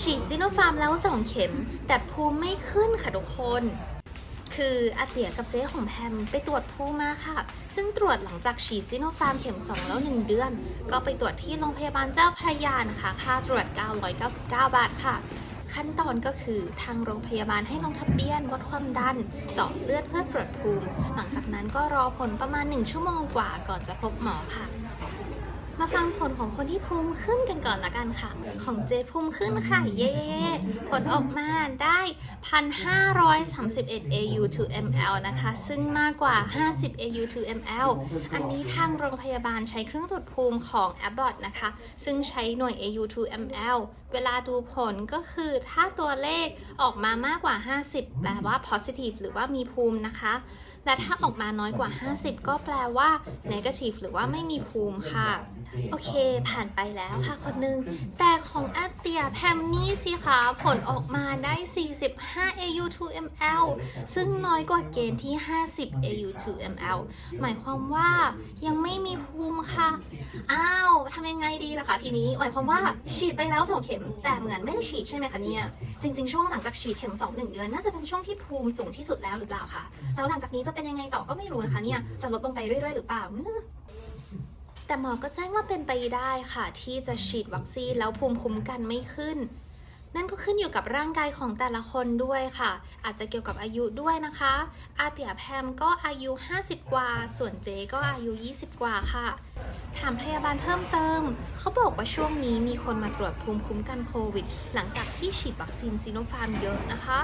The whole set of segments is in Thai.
ฉีดซิโนฟาร์มแล้วสองเข็ม แต่ภูมิไม่ขึ้นค่ะทุกคน คืออาเตียกับเจ๊ของแพมไปตรวจภูมิมาค่ะ ซึ่งตรวจหลังจากฉีดซิโนฟาร์มเข็ม 2 แล้ว 1 เดือน ก็ไปตรวจที่โรงพยาบาลเจ้าพระยานะคะค่าตรวจ 999 บาทค่ะขั้นตอนก็คือทางโรงพยาบาลให้ลงทะเบียนวัดความดัน เจาะเลือดเพื่อตรวจภูมิ หลังจากนั้นก็รอผลประมาณ 1 ชั่วโมงกว่าก่อนจะพบหมอค่ะ มาฟังผลของคนที่ภูมิขึ้นกันก่อนละกันค่ะ ของเจภูมิขึ้นค่ะ เย้ผลออกมาได้ 1,531 AU to ml นะคะ ซึ่งมากกว่า 50 AU to ml อันนี้ทางโรงพยาบาลใช้เครื่องตรวจภูมิของ Abbott นะคะ ซึ่งใช้หน่วย AU to ml เวลาดูผลก็คือถ้าตัวเลขออกมามากกว่า 50 แปลว่า positive หรือว่ามีภูมินะคะ และถ้าออกมาน้อยกว่า 50 ก็แปลว่า negative หรือว่าไม่มีภูมิค่ะ โอเค ผ่านไปแล้วค่ะคนหนึง แต่ของอาเตียแพมนี่สิคะผลออกมาได้ 45 AU2ml ซึ่งน้อยกว่าเกณฑ์ที่ 50 AU2ml หมายความว่ายังไม่มีภู ค่ะ อ้าวทำยังไงดีล่ะคะทีนี้หมายความว่าฉีดไปแล้ว2เข็ม แต่เหมือนไม่ได้ฉีดใช่ไหมคะเนี่ย จริง ๆ ช่วงหลังจากฉีดเข็ม2 1เดือนน่าจะเป็นช่วงที่ภูมิสูงที่สุดแล้วหรือเปล่าคะแล้วหลังจากนี้จะเป็นยังไงต่อก็ไม่รู้นะคะเนี่ย จะลดลงไปเรื่อยๆ หรือเปล่าแต่หมอก็แจ้งว่าเป็นไปได้ค่ะ ที่จะฉีดวัคซีนแล้วภูมิคุ้มกันไม่ขึ้น นั่นก็ขึ้นอยู่กับร่างกายของแต่ละคนด้วยค่ะ อาจจะเกี่ยวกับอายุด้วยนะคะ อาเตียแพมก็อายุ 50 กว่า ส่วนเจก็อายุ 20 กว่าค่ะ ถามพยาบาลเพิ่มเติม เขาบอกว่าช่วงนี้มีคนมาตรวจภูมิคุ้มกันโควิด หลังจากที่ฉีดวัคซีนซีโนฟาร์มเยอะนะคะ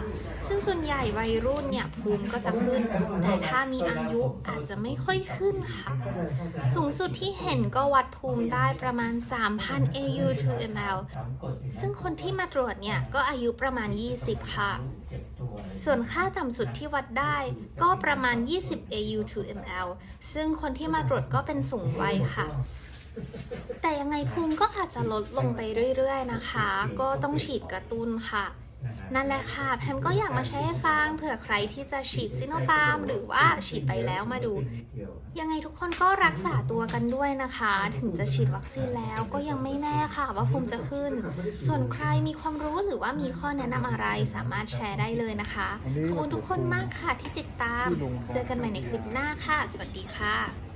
ซึ่งส่วนใหญ่วัยรุ่นเนี่ยภูมิก็จะขึ้น แต่ถ้ามีอายุอาจจะไม่ค่อยขึ้นค่ะ สูงสุดที่เห็นก็วัดภูมิได้ประมาณ 3,000 AU to ml ซึ่งคนที่มาตรวจเนี่ยก็อายุประมาณ 20 ค่ะ ส่วนค่าต่ำสุดที่วัดได้ก็ประมาณ 20 AU to ml ซึ่งคนที่มาตรวจก็เป็นสูงวัยค่ะ แต่ยังไงภูมิก็อาจจะลดลงไปเรื่อยๆนะคะ ก็ต้องฉีดกระตุ้นค่ะ นั่นแหละค่ะ แพมก็อยากมาแชร์ให้ฟังเผื่อใครที่จะฉีดซิโนฟาร์ม หรือว่าฉีดไปแล้วมาดู ยังไงทุกคนก็รักษาตัวกันด้วยนะคะ ถึงจะฉีดวัคซีนแล้วก็ยังไม่แน่ค่ะว่าภูมิจะขึ้น ส่วนใครมีความรู้หรือว่ามีข้อแนะนำอะไรสามารถแชร์ได้เลยนะคะขอบคุณทุกคนมากค่ะที่ติดตาม เจอกันใหม่ในคลิปหน้าค่ะ สวัสดีค่ะ